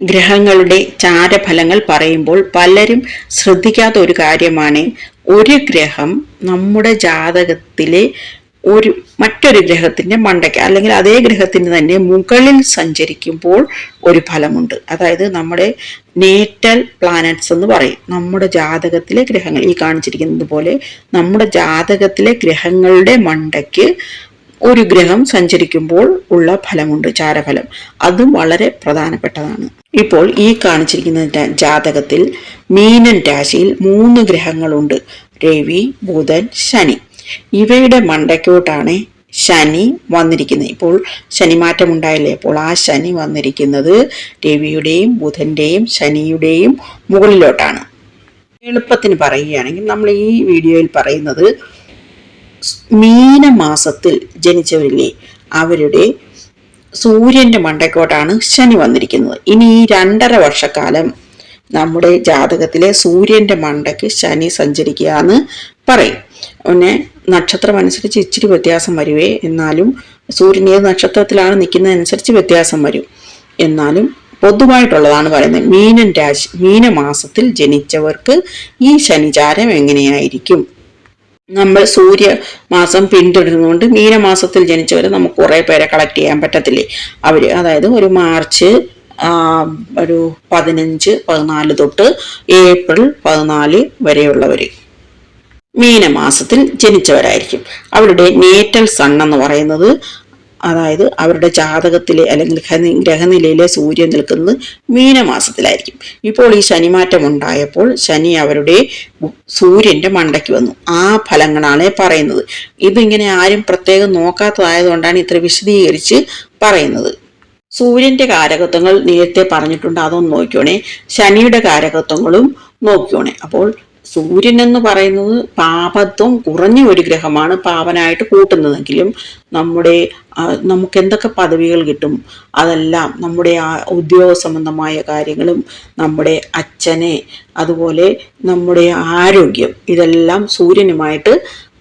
ഗ്രഹങ്ങളുടെ ചാരഫലങ്ങൾ പറയുമ്പോൾ പലരും ശ്രദ്ധിക്കാത്ത ഒരു കാര്യമാണ്. ഒരു ഗ്രഹം നമ്മുടെ ജാതകത്തിലെ ഒരു മറ്റൊരു ഗ്രഹത്തിന്റെ മണ്ടയ്ക്ക് അല്ലെങ്കിൽ അതേ ഗ്രഹത്തിന് തന്നെ മുകളിൽ സഞ്ചരിക്കുമ്പോൾ ഒരു ഫലമുണ്ട്. അതായത് നമ്മുടെ നേറ്റൽ പ്ലാനറ്റ്സ് എന്ന് പറയും. നമ്മുടെ ജാതകത്തിലെ ഗ്രഹങ്ങൾ ഈ കാണിച്ചിരിക്കുന്നത് പോലെ നമ്മുടെ ജാതകത്തിലെ ഗ്രഹങ്ങളുടെ മണ്ടയ്ക്ക് ഒരു ഗ്രഹം സഞ്ചരിക്കുമ്പോൾ ഉള്ള ഫലമുണ്ട് ചാരഫലം. അതും വളരെ പ്രധാനപ്പെട്ടതാണ്. ഇപ്പോൾ ഈ കാണിച്ചിരിക്കുന്ന ജാതകത്തിൽ മീനൻ രാശിയിൽ മൂന്ന് ഗ്രഹങ്ങളുണ്ട്. രവി ബുധൻ ശനി. ഇവയുടെ മണ്ടയ്ക്കോട്ടാണ് ശനി വന്നിരിക്കുന്നത്. ഇപ്പോൾ ശനിമാറ്റം ഉണ്ടായില്ലേ അപ്പോൾ ആ ശനി വന്നിരിക്കുന്നത് രവിയുടെയും ബുധന്റെയും ശനിയുടെയും മുകളിലോട്ടാണ്. എളുപ്പത്തിന് പറയുകയാണെങ്കിൽ നമ്മൾ ഈ വീഡിയോയിൽ പറയുന്നത് മീനമാസത്തിൽ ജനിച്ചവരില്ലേ അവരുടെ സൂര്യന്റെ മണ്ടക്കോട്ടാണ് ശനി വന്നിരിക്കുന്നത്. ഇനി ഈ രണ്ടര വർഷക്കാലം നമ്മുടെ ജാതകത്തിലെ സൂര്യന്റെ മണ്ടയ്ക്ക് ശനി സഞ്ചരിക്കുക എന്ന് പറയും. പിന്നെ നക്ഷത്രം അനുസരിച്ച് ഇച്ചിരി വ്യത്യാസം വരുവേ. എന്നാലും സൂര്യൻ ഏത് നക്ഷത്രത്തിലാണ് നിൽക്കുന്നതനുസരിച്ച് വ്യത്യാസം വരും. എന്നാലും പൊതുവായിട്ടുള്ളതാണ് പറയുന്നത്. മീനൻ രാശി മീനമാസത്തിൽ ജനിച്ചവർക്ക് ഈ ശനിചാരം എങ്ങനെയായിരിക്കും? നമ്മൾ സൂര്യ മാസം പിന്തുടരുന്നതുകൊണ്ട് മീനമാസത്തിൽ ജനിച്ചവരെ നമുക്ക് കുറേ പേരെ കളക്ട് ചെയ്യാൻ പറ്റത്തില്ലേ? അവർ അതായത് ഒരു മാർച്ച് ഒരു പതിനഞ്ച് പതിനാല് തൊട്ട് ഏപ്രിൽ പതിനാല് വരെയുള്ളവർ മീനമാസത്തിൽ ജനിച്ചവരായിരിക്കും. അവരുടെ നേറ്റൽ സൺ എന്ന് പറയുന്നത് അതായത് അവരുടെ ജാതകത്തിലെ അല്ലെങ്കിൽ ഗ്രഹനിലയിലെ സൂര്യൻ നിൽക്കുന്നത് മീനമാസത്തിലായിരിക്കും. ഇപ്പോൾ ഈ ശനിമാറ്റം ഉണ്ടായപ്പോൾ ശനി അവരുടെ സൂര്യന്റെ മണ്ടയ്ക്ക് വന്നു. ആ ഫലങ്ങളാണ് പറയുന്നത്. ഇതിങ്ങനെ ആരും പ്രത്യേകം നോക്കാത്തതായതുകൊണ്ടാണ് ഇത്ര വിശദീകരിച്ച് പറയുന്നത്. സൂര്യന്റെ കാരകത്വങ്ങൾ നേരത്തെ പറഞ്ഞിട്ടുണ്ട് അതൊന്ന് നോക്കിയോണേ ശനിയുടെ കാരകത്വങ്ങളും നോക്കിയോണേ അപ്പോൾ സൂര്യൻ എന്ന് പറയുന്നത് പാപത്വം കുറഞ്ഞ ഒരു ഗ്രഹമാണ് പാപനായിട്ട് കൂട്ടുന്നതെങ്കിലും നമ്മുടെ നമുക്ക് എന്തൊക്കെ പദവികൾ കിട്ടും? അതെല്ലാം നമ്മുടെ ആ ഉദ്യോഗ സംബന്ധമായ കാര്യങ്ങളും നമ്മുടെ അച്ഛനെ അതുപോലെ നമ്മുടെ ആരോഗ്യം ഇതെല്ലാം സൂര്യനുമായിട്ട്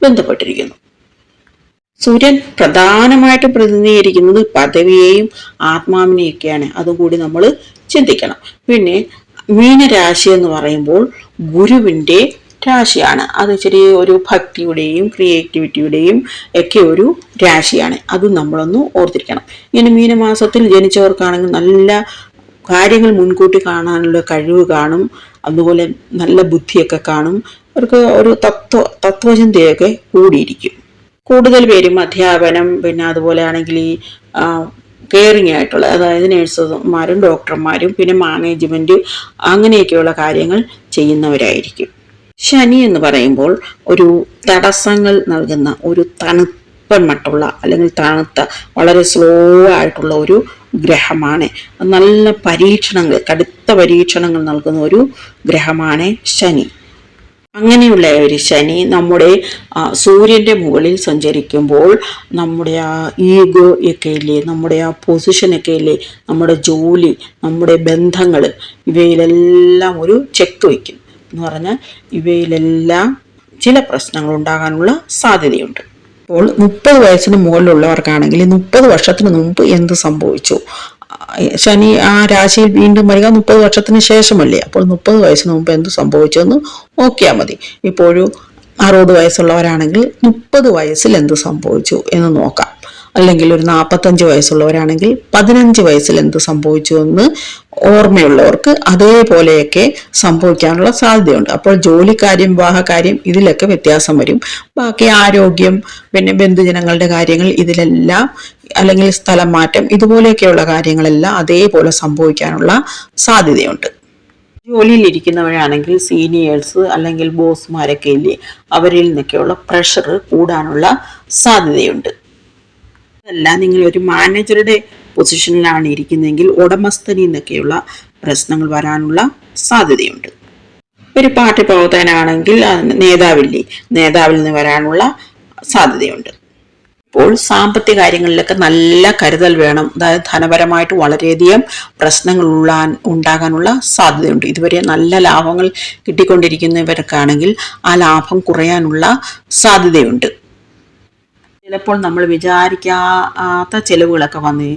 ബന്ധപ്പെട്ടിരിക്കുന്നു. സൂര്യൻ പ്രധാനമായിട്ട് പ്രതിനിധീകരിക്കുന്നത് പദവിയെയും ആത്മാവിനെയൊക്കെയാണ്. അതുകൂടി നമ്മൾ ചിന്തിക്കണം. പിന്നെ മീനരാശി എന്ന് പറയുമ്പോൾ ഗുരുവിന്റെ രാശിയാണ്. അത് ഇച്ചിരി ഒരു ഭക്തിയുടെയും ക്രിയേറ്റിവിറ്റിയുടെയും ഒക്കെ ഒരു രാശിയാണ്. അത് നമ്മളൊന്ന് ഓർത്തിരിക്കണം. ഇങ്ങനെ മീനമാസത്തിൽ ജനിച്ചവർക്കാണെങ്കിൽ നല്ല കാര്യങ്ങൾ മുൻകൂട്ടി കാണാനുള്ള കഴിവ് കാണും. അതുപോലെ നല്ല ബുദ്ധിയൊക്കെ കാണും. അവർക്ക് ഒരു തത്വ തത്വചിന്തയൊക്കെ കൂടിയിരിക്കും. കൂടുതൽ പേരും അധ്യാപനം പിന്നെ അതുപോലെ ആണെങ്കിൽ ഈ കെയറിങ് ആയിട്ടുള്ള അതായത് നേഴ്സുമാരും ഡോക്ടർമാരും പിന്നെ മാനേജ്മെന്റ് അങ്ങനെയൊക്കെയുള്ള കാര്യങ്ങൾ ചെയ്യുന്നവരായിരിക്കും. ശനി എന്ന് പറയുമ്പോൾ ഒരു തടസ്സങ്ങൾ നൽകുന്ന ഒരു തണുപ്പൻ മട്ടുള്ള അല്ലെങ്കിൽ തണുത്ത വളരെ സ്ലോ ആയിട്ടുള്ള ഒരു ഗ്രഹമാണ്. നല്ല പരീക്ഷണങ്ങൾ കടുത്ത പരീക്ഷണങ്ങൾ നൽകുന്ന ഒരു ഗ്രഹമാണ് ശനി. അങ്ങനെയുള്ള ഒരു ശനി നമ്മുടെ സൂര്യന്റെ മുകളിൽ സഞ്ചരിക്കുമ്പോൾ നമ്മുടെ ആ ഈഗോ ഒക്കെ ഇല്ലേ നമ്മുടെ ആ പൊസിഷനൊക്കെ ഇല്ലേ നമ്മുടെ ജോലി നമ്മുടെ ബന്ധങ്ങൾ ഇവയിലെല്ലാം ഒരു ചെക്ക് വയ്ക്കും. എന്ന് പറഞ്ഞാൽ ഇവയിലെല്ലാം ചില പ്രശ്നങ്ങൾ ഉണ്ടാകാനുള്ള സാധ്യതയുണ്ട്. അപ്പോൾ മുപ്പത് വയസ്സിന് മുകളിലുള്ളവർക്കാണെങ്കിൽ മുപ്പത് വർഷത്തിന് മുമ്പ് എന്ത് സംഭവിച്ചു? ശനി ആ രാശിയിൽ വീണ്ടും വരിക. മുപ്പത് വർഷത്തിന് ശേഷമല്ലേ? അപ്പോൾ മുപ്പത് വയസ്സിന് മുമ്പ് എന്ത് സംഭവിച്ചു എന്ന് നോക്കിയാൽ മതി. ഇപ്പോഴും അറുപത് വയസ്സുള്ളവരാണെങ്കിൽ മുപ്പത് വയസ്സിൽ എന്ത് സംഭവിച്ചു എന്ന് നോക്കാം. അല്ലെങ്കിൽ ഒരു നാൽപ്പത്തഞ്ച് വയസ്സുള്ളവരാണെങ്കിൽ പതിനഞ്ച് വയസ്സിൽ എന്ത് സംഭവിച്ചു എന്ന് ഓർമ്മയുള്ളവർക്ക് അതേപോലെയൊക്കെ സംഭവിക്കാനുള്ള സാധ്യതയുണ്ട്. അപ്പോൾ ജോലിക്കാര്യം വിവാഹകാര്യം ഇതിലൊക്കെ വ്യത്യാസം വരും. ബാക്കി ആരോഗ്യം പിന്നെ ബന്ധുജനങ്ങളുടെ കാര്യങ്ങൾ ഇതിലെല്ലാം അല്ലെങ്കിൽ സ്ഥലം മാറ്റം ഇതുപോലെയൊക്കെയുള്ള കാര്യങ്ങളെല്ലാം അതേപോലെ സംഭവിക്കാനുള്ള സാധ്യതയുണ്ട്. ജോലിയിൽ ഇരിക്കുന്നവരാണെങ്കിൽ സീനിയേഴ്സ് അല്ലെങ്കിൽ ബോസ്മാരൊക്കെ ഇല്ലേ അവരിൽ നിന്നൊക്കെയുള്ള പ്രഷർ കൂടാനുള്ള സാധ്യതയുണ്ട്. അതല്ല നിങ്ങൾ ഒരു മാനേജറുടെ പൊസിഷനിലാണ് ഇരിക്കുന്നതെങ്കിൽ ഉടമസ്ഥനിൽ നിന്നൊക്കെയുള്ള പ്രശ്നങ്ങൾ വരാനുള്ള സാധ്യതയുണ്ട്. ഒരു പാർട്ടി പ്രവർത്തകനാണെങ്കിൽ നേതാവില്ലേ നേതാവിൽ നിന്ന് വരാനുള്ള സാധ്യതയുണ്ട്. ഇപ്പോൾ സാമ്പത്തിക കാര്യങ്ങളിലൊക്കെ നല്ല കരുതൽ വേണം. അതായത് ധനപരമായിട്ട് വളരെയധികം പ്രശ്നങ്ങൾ ഉള്ളാൻ ഉണ്ടാകാനുള്ള സാധ്യതയുണ്ട്. ഇതുവരെ നല്ല ലാഭങ്ങൾ കിട്ടിക്കൊണ്ടിരിക്കുന്നവർക്കാണെങ്കിൽ ആ ലാഭം കുറയാനുള്ള സാധ്യതയുണ്ട്. ചിലപ്പോൾ നമ്മൾ വിചാരിക്കാത്ത ചിലവുകളൊക്കെ വന്ന്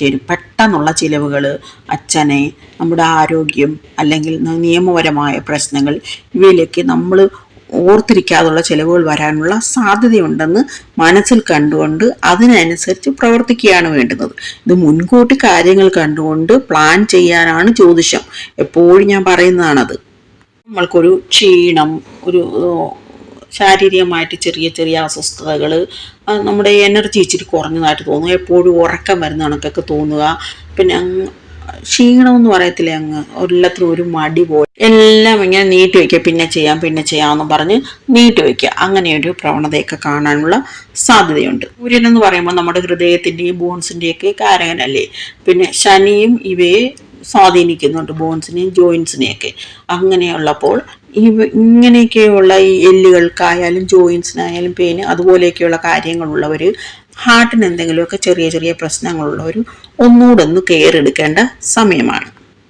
ചേരും. പെട്ടെന്നുള്ള ചിലവുകൾ അച്ഛനെ നമ്മുടെ ആരോഗ്യം അല്ലെങ്കിൽ നിയമപരമായ പ്രശ്നങ്ങൾ ഇവയിലേക്ക് നമ്മൾ ഓർത്തിരിക്കാതുള്ള ചിലവുകൾ വരാനുള്ള സാധ്യതയുണ്ടെന്ന് മനസ്സിൽ കണ്ടുകൊണ്ട് അതിനനുസരിച്ച് പ്രവർത്തിക്കുകയാണ് വേണ്ടുന്നത്. ഇത് മുൻകൂട്ടി കാര്യങ്ങൾ കണ്ടുകൊണ്ട് പ്ലാൻ ചെയ്യാനാണ് ജ്യോതിഷം. എപ്പോഴും ഞാൻ പറയുന്നതാണത്. നമ്മൾക്കൊരു ക്ഷീണം ഒരു ശാരീരികമായിട്ട് ചെറിയ ചെറിയ അസ്വസ്ഥതകൾ നമ്മുടെ എനർജി ഇച്ചിരി കുറഞ്ഞതായിട്ട് തോന്നുക എപ്പോഴും ഉറക്കം വരുന്ന കണക്കൊക്കെ തോന്നുക. പിന്നെ ക്ഷീണമെന്ന് പറയത്തില്ലേ അങ്ങ്? എല്ലാത്തിനും ഒരു മടി പോയി എല്ലാം ഇങ്ങനെ നീട്ടി വയ്ക്കുക പിന്നെ ചെയ്യാം പിന്നെ ചെയ്യാമെന്ന് പറഞ്ഞ് നീട്ടി വയ്ക്കുക അങ്ങനെയൊരു പ്രവണതയൊക്കെ കാണാനുള്ള സാധ്യതയുണ്ട്. സൂര്യൻ എന്ന് പറയുമ്പോൾ നമ്മുടെ ഹൃദയത്തിന്റെയും ബോൺസിന്റെയൊക്കെ കാരകനല്ലേ? പിന്നെ ശനിയും ഇവയെ സ്വാധീനിക്കുന്നുണ്ട് ബോൺസിനെയും ജോയിൻസിനെയൊക്കെ. അങ്ങനെയുള്ളപ്പോൾ ഇവ ഇങ്ങനെയൊക്കെയുള്ള ഈ എല്ലുകൾക്കായാലും ജോയിൻസിനായാലും പെയിന് അതുപോലെയൊക്കെയുള്ള കാര്യങ്ങളുള്ളവർ ഹാർട്ടിന് എന്തെങ്കിലുമൊക്കെ ചെറിയ ചെറിയ പ്രശ്നങ്ങളുള്ളവർ ഒന്നുകൂടെ ഒന്ന് കെയർ എടുക്കേണ്ട സമയമാണ്.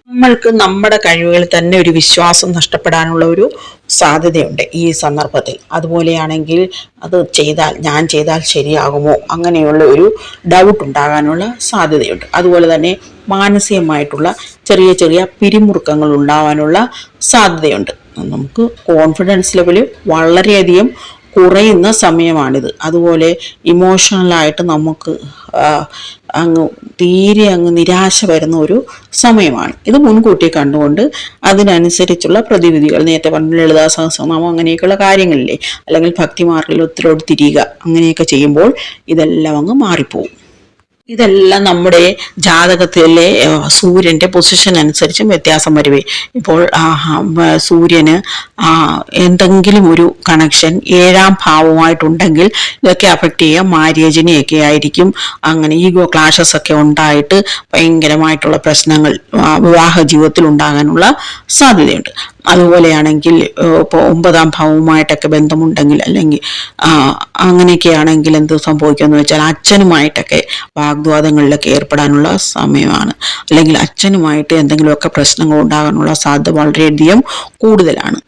നമ്മൾക്ക് നമ്മുടെ കഴിവുകളിൽ തന്നെ ഒരു വിശ്വാസം നഷ്ടപ്പെടാനുള്ള ഒരു സാധ്യതയുണ്ട് ഈ സന്ദർഭത്തിൽ. അതുപോലെയാണെങ്കിൽ അത് ചെയ്താൽ ഞാൻ ചെയ്താൽ ശരിയാകുമോ? അങ്ങനെയുള്ള ഒരു ഡൗട്ട് ഉണ്ടാകാനുള്ള സാധ്യതയുണ്ട്. അതുപോലെ തന്നെ മാനസികമായിട്ടുള്ള ചെറിയ ചെറിയ പിരിമുറുക്കങ്ങൾ ഉണ്ടാകാനുള്ള സാധ്യതയുണ്ട്. നമുക്ക് കോൺഫിഡൻസ് ലെവൽ വളരെയധികം കുറയുന്ന സമയമാണിത് അതുപോലെ ഇമോഷണലായിട്ട് നമുക്ക് അങ്ങ് തീരെ അങ്ങ് നിരാശ വരുന്ന ഒരു സമയമാണ് ഇത് മുൻകൂട്ടി കണ്ടുകൊണ്ട് അതിനനുസരിച്ചുള്ള പ്രതിവിധികൾ നേരത്തെ പറഞ്ഞ ലളിതാ സഹസ്രനാമം അങ്ങനെയൊക്കെയുള്ള കാര്യങ്ങളില്ലേ അല്ലെങ്കിൽ ഭക്തിമാർഗിൽ ഒത്തിരി തിരിയുക അങ്ങനെയൊക്കെ ചെയ്യുമ്പോൾ ഇതെല്ലാം അങ്ങ് മാറിപ്പോവും ഇതെല്ലാം നമ്മുടെ ജാതകത്തിലെ സൂര്യന്റെ പൊസിഷൻ അനുസരിച്ചും വ്യത്യാസം വരുവേ. ഇപ്പോൾ സൂര്യന് എന്തെങ്കിലും ഒരു കണക്ഷൻ ഏഴാം ഭാവമായിട്ടുണ്ടെങ്കിൽ ഇതൊക്കെ അഫക്റ്റ് ചെയ്യുക. മാര്യേജിനെയൊക്കെ ആയിരിക്കും. അങ്ങനെ ഈഗോ ക്ലാഷസ് ഒക്കെ ഉണ്ടായിട്ട് ഭയങ്കരമായിട്ടുള്ള പ്രശ്നങ്ങൾ വിവാഹ ജീവിതത്തിൽ ഉണ്ടാകാനുള്ള സാധ്യതയുണ്ട്. അതുപോലെയാണെങ്കിൽ ഇപ്പോൾ ഒമ്പതാം ഭാവവുമായിട്ടൊക്കെ ബന്ധമുണ്ടെങ്കിൽ അല്ലെങ്കിൽ അങ്ങനെയൊക്കെയാണെങ്കിൽ എന്ത് സംഭവിക്കുമെന്ന് വെച്ചാൽ അച്ഛനുമായിട്ടൊക്കെ വാഗ്വാദങ്ങളിലൊക്കെ ഏർപ്പെടാനുള്ള സമയമാണ്. അല്ലെങ്കിൽ അച്ഛനുമായിട്ട് എന്തെങ്കിലുമൊക്കെ പ്രശ്നങ്ങൾ ഉണ്ടാകാനുള്ള സാധ്യത വളരെയധികം കൂടുതലാണ്.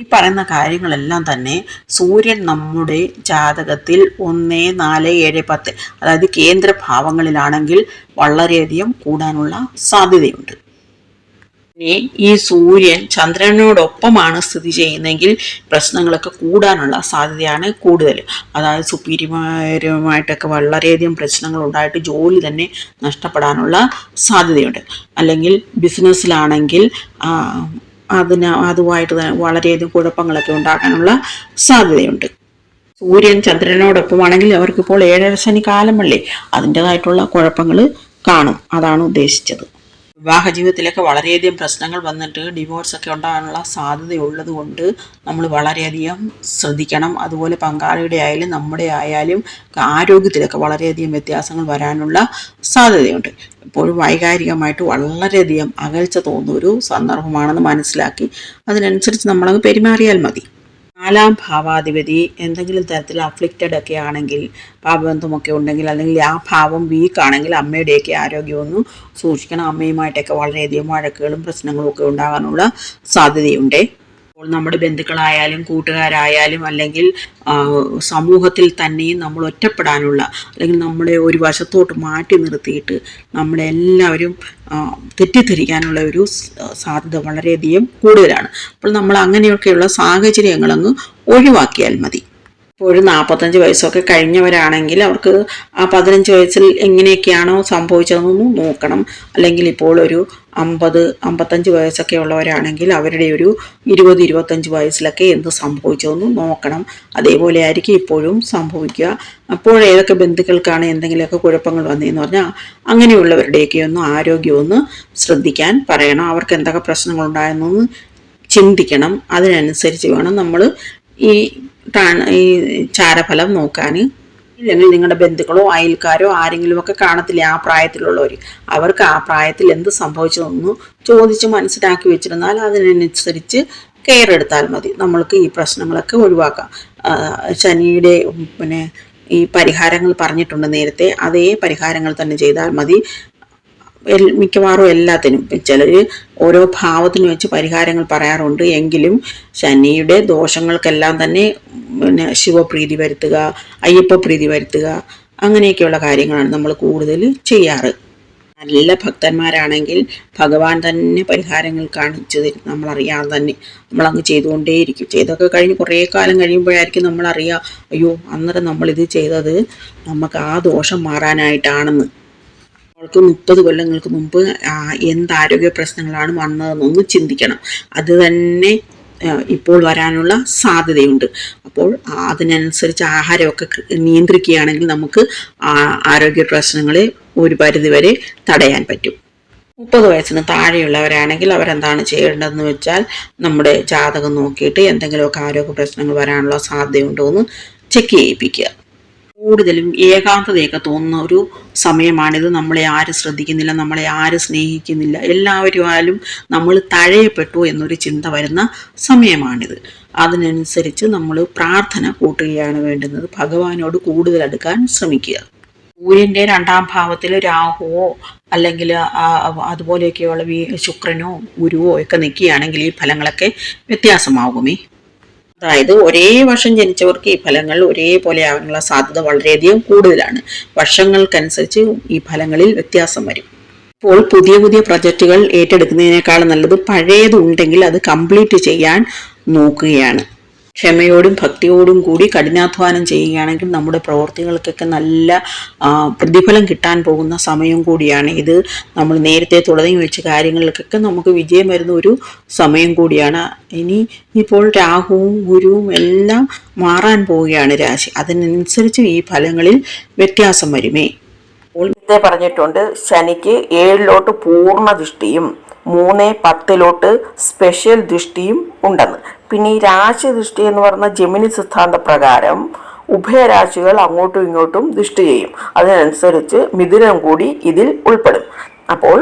ഈ പറയുന്ന കാര്യങ്ങളെല്ലാം തന്നെ സൂര്യൻ നമ്മുടെ ജാതകത്തിൽ ഒന്ന് നാല് ഏഴ് പത്ത് അതായത് കേന്ദ്ര ഭാവങ്ങളിലാണെങ്കിൽ വളരെയധികം കൂടാനുള്ള സാധ്യതയുണ്ട്. ഈ സൂര്യൻ ചന്ദ്രനോടൊപ്പമാണ് സ്ഥിതി ചെയ്യുന്നതെങ്കിൽ പ്രശ്നങ്ങളൊക്കെ കൂടാനുള്ള സാധ്യതയാണ് കൂടുതൽ. അതായത് സുപ്പീരിയറുമായിട്ടൊക്കെ വളരെയധികം പ്രശ്നങ്ങൾ ഉണ്ടായിട്ട് ജോലി തന്നെ നഷ്ടപ്പെടാനുള്ള സാധ്യതയുണ്ട്. അല്ലെങ്കിൽ ബിസിനസ്സിലാണെങ്കിൽ അതിന് അതുമായിട്ട് വളരെയധികം കുഴപ്പങ്ങളൊക്കെ ഉണ്ടാകാനുള്ള സാധ്യതയുണ്ട്. സൂര്യൻ ചന്ദ്രനോടൊപ്പമാണെങ്കിൽ അവർക്കിപ്പോൾ ഏഴര ശനി കാലമല്ലേ? അതിന്റെതായിട്ടുള്ള കുഴപ്പങ്ങൾ കാണും. അതാണ് ഉദ്ദേശിച്ചത്. വിവാഹ ജീവിതത്തിലൊക്കെ വളരെയധികം പ്രശ്നങ്ങൾ വന്നിട്ട് ഡിവോഴ്സൊക്കെ ഉണ്ടാകാനുള്ള സാധ്യതയുള്ളത് കൊണ്ട് നമ്മൾ വളരെയധികം ശ്രദ്ധിക്കണം. അതുപോലെ പങ്കാളിയുടെ ആയാലും നമ്മുടെ ആയാലും ആരോഗ്യത്തിലൊക്കെ വളരെയധികം വ്യത്യാസങ്ങൾ വരാനുള്ള സാധ്യതയുണ്ട്. എപ്പോഴും വൈകാരികമായിട്ട് വളരെയധികം അകൽച്ച തോന്നുന്ന ഒരു സന്ദർഭമാണെന്ന് മനസ്സിലാക്കി അതിനനുസരിച്ച് നമ്മളങ്ങ് പെരുമാറിയാൽ മതി. നാലാം ഭാവാധിപതി എന്തെങ്കിലും തരത്തിൽ അഫ്ലിക്റ്റഡ് ഒക്കെ ആണെങ്കിൽ പാപബന്ധമൊക്കെ ഉണ്ടെങ്കിൽ അല്ലെങ്കിൽ ആ ഭാവം വീക്ക് ആണെങ്കിൽ അമ്മയുടെയൊക്കെ ആരോഗ്യമൊന്ന് സൂക്ഷിക്കണം. അമ്മയുമായിട്ടൊക്കെ വളരെയധികം വഴക്കുകളും പ്രശ്നങ്ങളും ഒക്കെ ഉണ്ടാകാനുള്ള സാധ്യതയുണ്ട്. നമ്മുടെ ബന്ധുക്കളായാലും കൂട്ടുകാരായാലും അല്ലെങ്കിൽ സമൂഹത്തിൽ തന്നെയും നമ്മൾ ഒറ്റപ്പെടാനുള്ള അല്ലെങ്കിൽ നമ്മളെ ഒരു വശത്തോട്ട് മാറ്റി നിർത്തിയിട്ട് നമ്മളെ എല്ലാവരും തെറ്റിദ്ധരിക്കാനുള്ള ഒരു സാധ്യത വളരെയധികം കൂടുതലാണ്. അപ്പോൾ നമ്മൾ അങ്ങനെയൊക്കെയുള്ള സാഹചര്യങ്ങളങ്ങ് ഒഴിവാക്കിയാൽ മതി. ഒരു നാൽപ്പത്തഞ്ച് വയസ്സൊക്കെ കഴിഞ്ഞവരാണെങ്കിൽ അവർക്ക് ആ പതിനഞ്ച് വയസ്സിൽ എങ്ങനെയൊക്കെയാണോ സംഭവിച്ചതെന്നൊന്നും നോക്കണം. അല്ലെങ്കിൽ ഇപ്പോൾ ഒരു അമ്പത് അമ്പത്തഞ്ച് വയസ്സൊക്കെ ഉള്ളവരാണെങ്കിൽ അവരുടെ ഒരു ഇരുപത് ഇരുപത്തഞ്ച് വയസ്സിലൊക്കെ എന്ത് സംഭവിച്ചതെന്ന് നോക്കണം. അതേപോലെ ആയിരിക്കും ഇപ്പോഴും സംഭവിക്കുക. അപ്പോൾ ഏതൊക്കെ ബന്ധുക്കൾക്കാണ് എന്തെങ്കിലുമൊക്കെ കുഴപ്പങ്ങൾ വന്നതെന്ന് പറഞ്ഞാൽ അങ്ങനെയുള്ളവരുടെയൊക്കെ ഒന്ന് ആരോഗ്യമൊന്ന് ശ്രദ്ധിക്കാൻ പറയണം. അവർക്ക് എന്തൊക്കെ പ്രശ്നങ്ങളുണ്ടായെന്നൊന്ന് ചിന്തിക്കണം. അതിനനുസരിച്ച് വേണം നമ്മൾ ഈ ടാ- ഈ ചാരഫലം നോക്കാൻ. ഇല്ലെങ്കിൽ നിങ്ങളുടെ ബന്ധുക്കളോ അയൽക്കാരോ ആരെങ്കിലും ഒക്കെ കാണത്തില്ലേ ആ പ്രായത്തിലുള്ളവർ അവർക്ക് ആ പ്രായത്തിൽ എന്ത് സംഭവിച്ചതെന്ന് ചോദിച്ച് മനസ്സിലാക്കി വെച്ചിരുന്നാൽ അതിനനുസരിച്ച് കെയർ എടുത്താൽ മതി. നമ്മൾക്ക് ഈ പ്രശ്നങ്ങളൊക്കെ ഒഴിവാക്കാം. ശനിയുടെ പിന്നെ ഈ പരിഹാരങ്ങൾ പറഞ്ഞിട്ടുണ്ട് നേരത്തെ. അതേ പരിഹാരങ്ങൾ തന്നെ ചെയ്താൽ മതി. മിക്കവാറും എല്ലാത്തിനും. ചിലർ ഓരോ ഭാവത്തിന് വെച്ച് പരിഹാരങ്ങൾ പറയാറുണ്ട്. എങ്കിലും ശനിയുടെ ദോഷങ്ങൾക്കെല്ലാം തന്നെ പിന്നെ ശിവപ്രീതി വരുത്തുക അയ്യപ്പ പ്രീതി വരുത്തുക അങ്ങനെയൊക്കെയുള്ള കാര്യങ്ങളാണ് നമ്മൾ കൂടുതൽ ചെയ്യാറ്. നല്ല ഭക്തന്മാരാണെങ്കിൽ ഭഗവാൻ തന്നെ പരിഹാരങ്ങൾ കാണിച്ചു തരും. നമ്മളറിയാതെ തന്നെ. നമ്മളങ്ങ് ചെയ്തുകൊണ്ടേയിരിക്കും. ചെയ്തൊക്കെ കഴിഞ്ഞ് കുറേ കാലം കഴിയുമ്പോഴായിരിക്കും നമ്മളറിയാം അയ്യോ അന്നേരം നമ്മളിത് ചെയ്തത്. നമുക്ക് ആ ദോഷം മാറാനായിട്ടാണെന്ന്. അവൾക്ക് മുപ്പത് കൊല്ലങ്ങൾക്ക് മുമ്പ് എന്ത് ആരോഗ്യ പ്രശ്നങ്ങളാണ് വന്നതെന്നൊന്ന് ചിന്തിക്കണം. അത് തന്നെ ഇപ്പോൾ വരാനുള്ള സാധ്യതയുണ്ട്. അപ്പോൾ അതിനനുസരിച്ച് ആഹാരമൊക്കെ നിയന്ത്രിക്കുകയാണെങ്കിൽ നമുക്ക് ആരോഗ്യ പ്രശ്നങ്ങളെ ഒരു പരിധിവരെ തടയാൻ പറ്റും. മുപ്പത് വയസ്സിന് താഴെയുള്ളവരാണെങ്കിൽ അവരെന്താണ് ചെയ്യേണ്ടതെന്ന് വെച്ചാൽ നമ്മുടെ ജാതകം നോക്കിയിട്ട് എന്തെങ്കിലുമൊക്കെ ആരോഗ്യ പ്രശ്നങ്ങൾ വരാനുള്ള സാധ്യതയുണ്ടോ എന്ന് ചെക്ക് ചെയ്യിപ്പിക്കുക. കൂടുതലും ഏകാന്തതയൊക്കെ തോന്നുന്ന ഒരു സമയമാണിത്. നമ്മളെ ആരും ശ്രദ്ധിക്കുന്നില്ല നമ്മളെ ആരും സ്നേഹിക്കുന്നില്ല. എല്ലാവരും നമ്മൾ തഴയപ്പെട്ടു എന്നൊരു ചിന്ത വരുന്ന സമയമാണിത്. അതിനനുസരിച്ച് നമ്മൾ പ്രാർത്ഥന കൂട്ടുകയാണ് വേണ്ടുന്നത്. ഭഗവാനോട് കൂടുതൽ അടുക്കാൻ ശ്രമിക്കുക. സൂര്യന്റെ രണ്ടാം ഭാവത്തിൽ രാഹുവോ അല്ലെങ്കിൽ അതുപോലെയൊക്കെയുള്ള ശുക്രനോ ഗുരുവോ ഒക്കെ നിൽക്കുകയാണെങ്കിൽ ഈ ഫലങ്ങളൊക്കെ വ്യത്യാസമാകുമേ. അതായത് ഒരേ വർഷം ജനിച്ചവർക്ക് ഈ ഫലങ്ങൾ ഒരേപോലെ ആവാനുള്ള സാധ്യത വളരെയധികം കൂടുതലാണ്. വർഷങ്ങൾക്കനുസരിച്ച് ഈ ഫലങ്ങളിൽ വ്യത്യാസം വരും. ഇപ്പോൾ പുതിയ പുതിയ പ്രൊജക്റ്റുകൾ ഏറ്റെടുക്കുന്നതിനേക്കാൾ നല്ലത് പഴയതുണ്ടെങ്കിൽ അത് കംപ്ലീറ്റ് ചെയ്യാൻ നോക്കുകയാണ്. ക്ഷമയോടും ഭക്തിയോടും കൂടി കഠിനാധ്വാനം ചെയ്യുകയാണെങ്കിൽ നമ്മുടെ പ്രവർത്തികൾക്കൊക്കെ നല്ല പ്രതിഫലം കിട്ടാൻ പോകുന്ന സമയം കൂടിയാണ് ഇത്. നമ്മൾ നേരത്തെ തുടങ്ങി വെച്ച കാര്യങ്ങൾക്കൊക്കെ നമുക്ക് വിജയം വരുന്ന ഒരു സമയം കൂടിയാണ്. ഇനി ഇപ്പോൾ രാഹുവും ഗുരുവും എല്ലാം മാറാൻ പോവുകയാണ് രാശി. അതിനനുസരിച്ച് ഈ ഫലങ്ങളിൽ വ്യത്യാസം വരുമേ. നേരത്തെ പറഞ്ഞിട്ടുണ്ട് ശനിക്ക് ഏഴിലോട്ട് പൂർണ ദൃഷ്ടിയും മൂന്ന് പത്തിലോട്ട് സ്പെഷ്യൽ ദൃഷ്ടിയും ഉണ്ടെന്ന്. പിന്നെ ഈ രാശി ദൃഷ്ടി എന്ന് പറയുന്ന ജമിനി സിദ്ധാന്ത പ്രകാരം ഉഭയരാശികൾ അങ്ങോട്ടും ഇങ്ങോട്ടും ദൃഷ്ടി ചെയ്യും. അതിനനുസരിച്ച് മിഥുനം കൂടി ഇതിൽ ഉൾപ്പെടും. അപ്പോൾ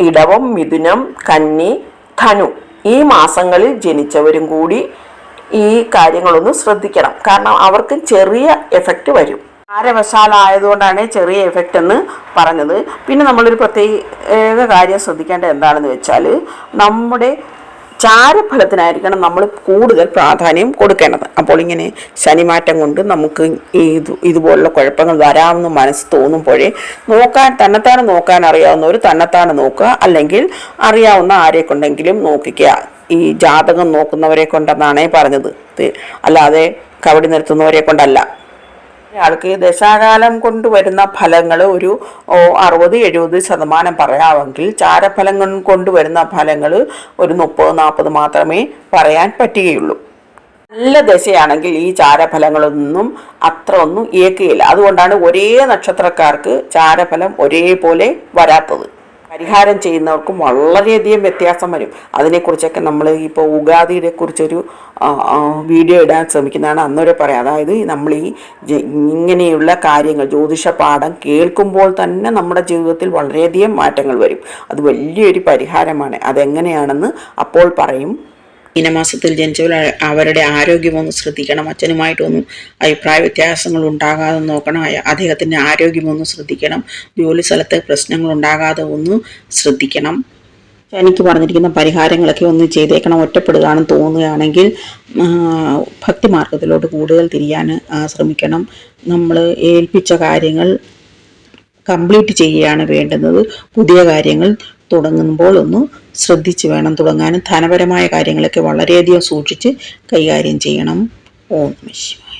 ഇടവം മിഥുനം കന്നി ധനു ഈ മാസങ്ങളിൽ ജനിച്ചവരും കൂടി ഈ കാര്യങ്ങളൊന്ന് ശ്രദ്ധിക്കണം. കാരണം അവർക്ക് ചെറിയ എഫക്റ്റ് വരും. ആരവശാലായതുകൊണ്ടാണ് ചെറിയ എഫക്റ്റ് എന്ന് പറഞ്ഞത്. പിന്നെ നമ്മളൊരു പ്രത്യേക കാര്യം ശ്രദ്ധിക്കേണ്ടത് എന്താണെന്ന് വെച്ചാൽ നമ്മുടെ ചാരഫലത്തിനായിരിക്കണം നമ്മൾ കൂടുതൽ പ്രാധാന്യം കൊടുക്കേണ്ടത്. അപ്പോൾ ഇങ്ങനെ ശനിമാറ്റം കൊണ്ട് നമുക്ക് ഇത് ഇതുപോലുള്ള കുഴപ്പങ്ങൾ വരാമെന്ന് മനസ്സ് തോന്നുമ്പോഴേ നോക്കാൻ തന്നെത്താനെ നോക്കാൻ അറിയാവുന്നവർ തന്നെത്താനെ നോക്കുക. അല്ലെങ്കിൽ അറിയാവുന്ന ആരെക്കൊണ്ടെങ്കിലും നോക്കിക്കുക. ഈ ജാതകം നോക്കുന്നവരെ കൊണ്ടെന്നാണേ പറഞ്ഞത്. അല്ലാതെ കവടി നിർത്തുന്നവരെ കൊണ്ടല്ല. ആൾക്ക് ദശാകാലം കൊണ്ടുവരുന്ന ഫലങ്ങൾ ഒരു അറുപത് എഴുപത് ശതമാനം പറയാമെങ്കിൽ ചാരഫലങ്ങൾ കൊണ്ടുവരുന്ന ഫലങ്ങൾ ഒരു മുപ്പത് നാൽപ്പത് മാത്രമേ പറയാൻ പറ്റുകയുള്ളൂ. നല്ല ദശയാണെങ്കിൽ ഈ ചാരഫലങ്ങളൊന്നും അത്ര ഒന്നും ഏക്കുകയില്ല അതുകൊണ്ടാണ് ഒരേ നക്ഷത്രക്കാർക്ക് ചാരഫലം ഒരേപോലെ വരാത്തത്. പരിഹാരം ചെയ്യുന്നവർക്കും വളരെയധികം വ്യത്യാസം വരും. അതിനെക്കുറിച്ചൊക്കെ നമ്മൾ ഇപ്പോൾ ഉഗാദിയെ കുറിച്ചൊരു വീഡിയോ ഇടാൻ ശ്രമിക്കുന്നതാണ് അന്നൊരു പറയാം. അതായത് നമ്മൾ ഈ ഇങ്ങനെയുള്ള കാര്യങ്ങൾ ജ്യോതിഷ പാഠം കേൾക്കുമ്പോൾ തന്നെ നമ്മുടെ ജീവിതത്തിൽ വളരെയധികം മാറ്റങ്ങൾ വരും. അത് വലിയൊരു പരിഹാരമാണ്. അതെങ്ങനെയാണെന്ന് അപ്പോൾ പറയും. മീനമാസത്തിൽ ജനിച്ചവർ അവരുടെ ആരോഗ്യമൊന്ന് ശ്രദ്ധിക്കണം. അച്ഛനുമായിട്ടൊന്നും അഭിപ്രായ വ്യത്യാസങ്ങൾ ഉണ്ടാകാതെ നോക്കണം. അദ്ദേഹത്തിന്റെ ആരോഗ്യമൊന്ന് ശ്രദ്ധിക്കണം. ജോലി സ്ഥലത്തെ പ്രശ്നങ്ങൾ ഉണ്ടാകാതെ ഒന്ന് ശ്രദ്ധിക്കണം. എനിക്ക് പറഞ്ഞിരിക്കുന്ന പരിഹാരങ്ങളൊക്കെ ഒന്ന് ചെയ്തേക്കണം. ഒറ്റപ്പെടുകയാണെന്ന് തോന്നുകയാണെങ്കിൽ ഭക്തി ഭക്തിമാർഗത്തിലോട്ട് കൂടുതൽ തിരിയാൻ ശ്രമിക്കണം നമ്മൾ ഏൽപ്പിച്ച കാര്യങ്ങൾ കംപ്ലീറ്റ് ചെയ്യുകയാണ് വേണ്ടുന്നത്. പുതിയ കാര്യങ്ങൾ തുടങ്ങുമ്പോൾ ഒന്ന് ശ്രദ്ധിച്ച് വേണം തുടങ്ങാനും ധനപരമായ കാര്യങ്ങളൊക്കെ വളരെയധികം സൂക്ഷിച്ച് കൈകാര്യം ചെയ്യണം. ഓം നമഃ